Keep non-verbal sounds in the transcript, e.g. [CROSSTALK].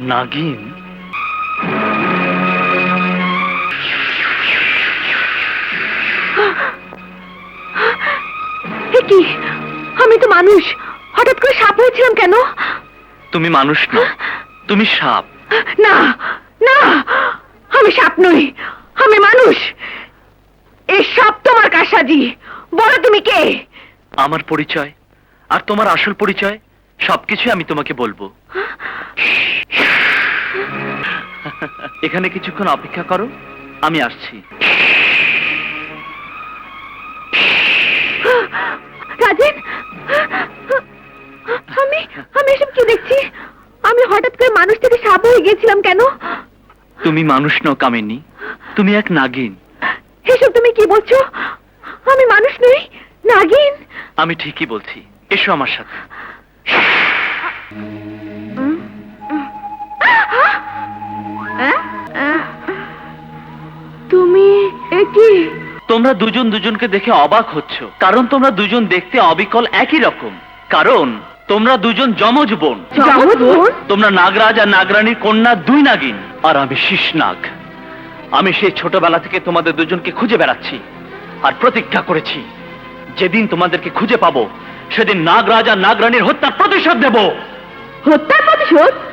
নাগিন? [GASPS] এ কি? আমি তো মানুষ। হঠাৎ করে সাপ হয়েছিলাম কেন? তুমি মানুষ না তুমি সাপ। [GASPS] না না আমি সাপ নই আমি মানুষ। এই সাপ তোমার কাসাজি বলো তুমি কে? আমার পরিচয় আর তোমার আসল পরিচয় সবকিছু আমি তোমাকে বলব। [GASPS] এখানে কিছুক্ষণ অপেক্ষা করো আমি আসছি। রাজেন আমি আমি এসব কি দেখছি? আমি হঠাৎ করে মানুষ থেকে সাপ হয়ে গিয়েছিলাম কেন? তুমি মানুষ নও কামিনী তুমি এক নাগিন। এসব তুমি কি বলছো? আমি মানুষ নই নাগিন। আমি ঠিকই বলছি এসো আমার সাথে। এ কি? তোমরা দুজন দুজনকে দেখে অবাক হচ্ছ। কারণ তোমরা দুজন দেখতে অবিকল একই রকম। কারণ তোমরা দুজন যমজ বোন। বোন? তোমরা নাগরাজ আর নাগরানীর কন্যা দুই নাগিন। আর আমি শীষ নাগ। আমি সেই ছোটবেলা থেকে তোমাদের দুজনকে খুঁজে বেড়াচ্ছি আর প্রতিজ্ঞা করেছি যেদিন তোমাদেরকে খুঁজে পাবো সেদিন নাগরাজ আর নাগরানীর হত্যার প্রতিশোধ দেব হত্যার প্রতিশোধ?